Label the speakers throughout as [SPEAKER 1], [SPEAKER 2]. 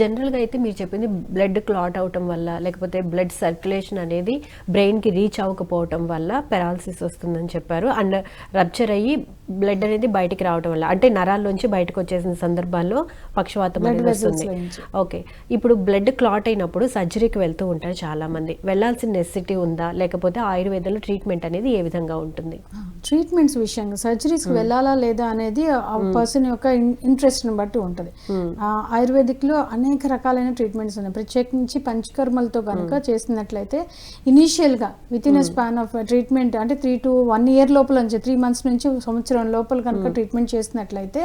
[SPEAKER 1] జనరల్గా అయితే మీరు చెప్పింది బ్లడ్ క్లాట్ అవటం వల్ల లేకపోతే బ్లడ్ సర్క్యులేషన్ అనేది బ్రెయిన్కి రీచ్ అవ్వకపోవటం వల్ల పెరాలసిస్ వస్తుందని చెప్పారు. అండ్ రప్చర్ అయ్యి బ్లడ్ అనేది బయటికి రావటం వల్ల అంటే నరాల్లోంచి బయటకు వచ్చేసిన సందర్భాల్లో పక్షవాతం అనేది వస్తుంది. ఓకే ఇప్పుడు బ్లడ్ క్లాట్ అయినప్పుడు సర్జరీకి వెళ్తూ ఉంటారు చాలా మంది వెళ్ళాల్సిన నెసిటీ ఉందా? లేకపోతే ఆయుర్వేదంలో ట్రీట్మెంట్ అనేది ఏ విధంగా ఉంటుంది?
[SPEAKER 2] ట్రీట్మెంట్స్ విషయంగా సర్జరీస్కి వెళ్ళాలా లేదా అనేది ఆ పర్సన్ యొక్క ఇంట్రెస్ట్ని బట్టి ఉంటుంది. ఆయుర్వేదిక్లో అనేక రకాలైన ట్రీట్మెంట్స్ ఉన్నాయి. ప్రత్యేకించి పంచకర్మలతో కనుక చేసినట్లయితే ఇనీషియల్గా with in span of treatment అంటే త్రీ టు వన్ ఇయర్ లోపల నుంచి త్రీ మంత్స్ నుంచి సంవత్సరం లోపల కనుక ట్రీట్మెంట్ చేసినట్లయితే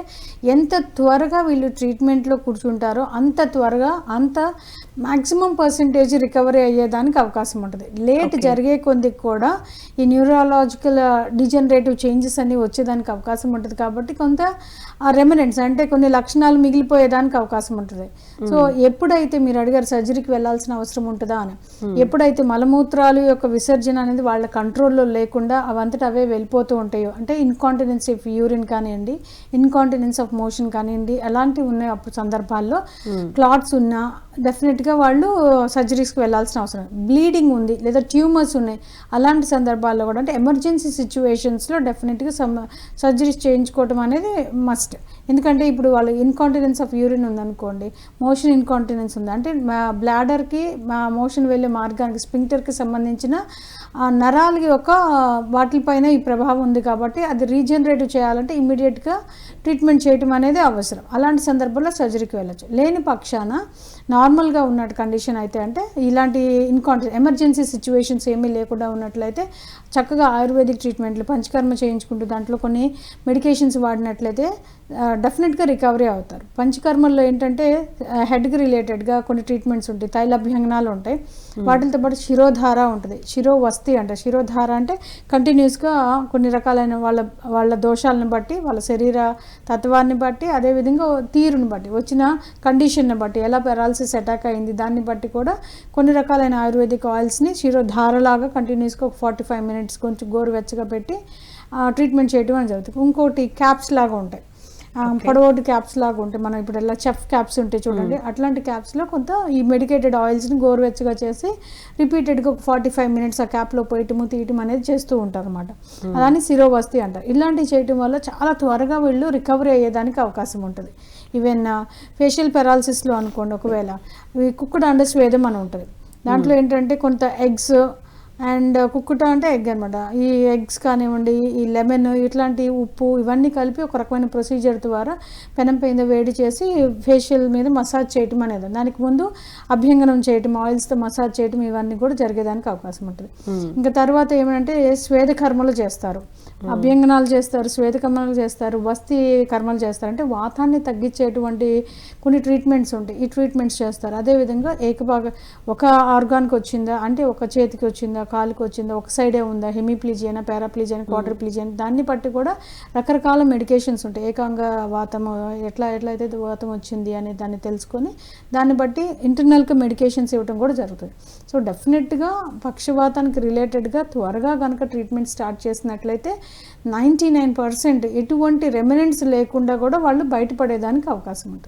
[SPEAKER 2] ఎంత త్వరగా వీళ్ళు ట్రీట్మెంట్లో కూర్చుంటారో అంత త్వరగా అంత మాక్సిమం పర్సంటేజ్ రికవరీ అయ్యేదానికి అవకాశం ఉంటుంది. లేట్ జరిగే కొద్ది కూడా ఈ న్యూరాలజికల్ డిజనరేటివ్ చేంజెస్ అన్ని వచ్చేదానికి అవకాశం ఉంటుంది. కాబట్టి కొంత రెమినెంట్స్ అంటే కొన్ని లక్షణాలు మిగిలిపోయేదానికి అవకాశం ఉంటుంది. సో ఎప్పుడైతే మీరు అడిగారు సర్జరీకి వెళ్ళాల్సిన అవసరం ఉంటుందా అని ఎప్పుడైతే మలమూత్రాలు యొక్క విసర్జన అనేది వాళ్ళ కంట్రోల్లో లేకుండా అవంతట అవే వెళ్ళిపోతూ ఉంటాయో అంటే ఇన్కాంటినెన్స్ ఆఫ్ యూరిన్ కానివ్వండి ఇన్కాంటినెన్స్ ఆఫ్ మోషన్ కానివ్వండి అలాంటివి ఉన్నాయి అప్పుడు సందర్భాల్లో క్లాట్స్ ఉన్నా డెఫినెట్గా వాళ్ళు సర్జరీస్కి వెళ్ళాల్సిన అవసరం. బ్లీడింగ్ ఉంది లేదా ట్యూమర్స్ ఉన్నాయి అలాంటి సందర్భాల్లో కూడా అంటే ఎమర్జెన్సీ సిచ్యువేషన్స్లో డెఫినెట్గా సమ్ సర్జరీస్ చేయించుకోవటం అనేది మస్ట్ ఎందుకంటే ఇప్పుడు వాళ్ళు ఇన్కాంటినెన్స్ ఆఫ్ యూరిన్ ఉందనుకోండి మోషన్ ఇన్కాంటినెన్స్ ఉంది. అంటే మా బ్లాడర్కి మా మోషన్ వెళ్ళే మార్గానికి స్పింక్టర్కి సంబంధించిన ఆ నరాలకి ఒక వాటిపైన ఈ ప్రభావం ఉంది కాబట్టి అది రీజనరేట్ చేయాలంటే ఇమీడియట్గా ట్రీట్మెంట్ చేయటం అనేది అవసరం. అలాంటి సందర్భంలో సర్జరీకి వెళ్ళచ్చు. లేని పక్షాన నార్మల్గా ఉన్న కండిషన్ అయితే అంటే ఇలాంటి ఇన్కాంటి ఎమర్జెన్సీ సిచ్యువేషన్స్ ఏమీ లేకుండా ఉన్నట్లయితే చక్కగా ఆయుర్వేదిక్ ట్రీట్మెంట్లు పంచకర్మ చేయించుకుంటూ దాంట్లో కొన్ని మెడికేషన్స్ వాడినట్లయితే డెఫినెట్గా రికవరీ అవుతారు. పంచకర్మల్లో ఏంటంటే హెడ్కి రిలేటెడ్గా కొన్ని ట్రీట్మెంట్స్ ఉంటాయి తైలభ్యంగనాలు ఉంటాయి వాటితో పాటు శిరోధార ఉంటుంది. శిరో వస్తి అంటే. శిరోధార అంటే కంటిన్యూస్గా కొన్ని రకాలైన వాళ్ళ వాళ్ళ దోషాలను బట్టి వాళ్ళ శరీర తత్వాన్ని బట్టి అదేవిధంగా తీరుని బట్టి వచ్చిన కండిషన్ని బట్టి ఎలా పెరాలసిస్ అటాక్ అయింది దాన్ని బట్టి కూడా కొన్ని రకాలైన ఆయుర్వేదిక్ ఆయిల్స్ని శిరోధారలాగా కంటిన్యూస్గా ఒక ఫార్టీ ఫైవ్ మినిట్స్ కొంచెం గోరువెచ్చగా పెట్టి ట్రీట్మెంట్ చేయడం అని జరుగుతుంది. ఇంకోటి క్యాప్స్ లాగా ఉంటాయి. పొడవోటి క్యాప్స్ లాగా ఉంటాయి. మనం ఇప్పుడు ఎలా చెఫ్ క్యాప్స్ ఉంటాయి చూడండి. అట్లాంటి క్యాప్స్లో కొంత ఈ మెడికేటెడ్ ఆయిల్స్ని గోరువెచ్చగా చేసి రిపీటెడ్గా ఒక ఫార్టీ ఫైవ్ మినిట్స్ ఆ క్యాప్లో పోయటము తీయటం అనేది చేస్తూ ఉంటారు అనమాట అలానే సిరోవస్తి అంటారు ఇలాంటివి చేయటం వల్ల చాలా త్వరగా వీళ్ళు రికవరీ అయ్యేదానికి అవకాశం ఉంటుంది. ఈవెన్ ఫేషియల్ పెరాలసిస్లో అనుకోండి ఒకవేళ ఈ కుక్కుడు అండర్ స్వేదం అని ఉంటుంది. దాంట్లో ఏంటంటే కొంత ఎగ్స్ అండ్ కుక్కుట అంటే ఎగ్ అనమాట ఈ ఎగ్స్ కానివ్వండి ఈ లెమన్ ఇట్లాంటి ఉప్పు ఇవన్నీ కలిపి ఒక రకమైన ప్రొసీజర్ ద్వారా పెనం పైన వేడి చేసి ఫేషియల్ మీద మసాజ్ చేయటం అనేది. దానికి ముందు అభ్యంగనం చేయటం ఆయిల్స్తో మసాజ్ చేయటం ఇవన్నీ కూడా జరిగేదానికి అవకాశం ఉంటుంది. ఇంకా తర్వాత ఏమంటే స్వేద కర్మలు చేస్తారు. అభ్యంగనాలు చేస్తారు శ్వేత కర్మలు చేస్తారు వస్తి కర్మలు చేస్తారు. అంటే వాతాన్ని తగ్గించేటువంటి కొన్ని ట్రీట్మెంట్స్ ఉంటాయి. ఈ ట్రీట్మెంట్స్ చేస్తారు. అదేవిధంగా ఏకభాగ ఒక ఆర్గాన్కి వచ్చిందా అంటే ఒక చేతికి వచ్చిందా కాలుకి వచ్చిందా ఒక సైడే ఉందా హెమిప్లీజియనా పారాప్లీజియన్ క్వార్టర్ప్లీజియన్ దాన్ని బట్టి కూడా రకరకాల మెడికేషన్స్ ఉంటాయి. ఏకాంగ వాతం ఎట్లా ఎట్లయితే వాతం వచ్చింది అనే దాన్ని తెలుసుకొని దాన్ని బట్టి ఇంటర్నల్గా మెడికేషన్స్ ఇవ్వడం కూడా జరుగుతుంది. సో డెఫినెట్గా పక్షవాతానికి రిలేటెడ్గా త్వరగా కనుక ట్రీట్మెంట్ స్టార్ట్ చేసినట్లయితే నైంటీ నైన్ పర్సెంట్ ఎటువంటి రెమినెంట్స్ లేకుండా కూడా వాళ్ళు బయటపడేదానికి అవకాశం ఉంటుంది.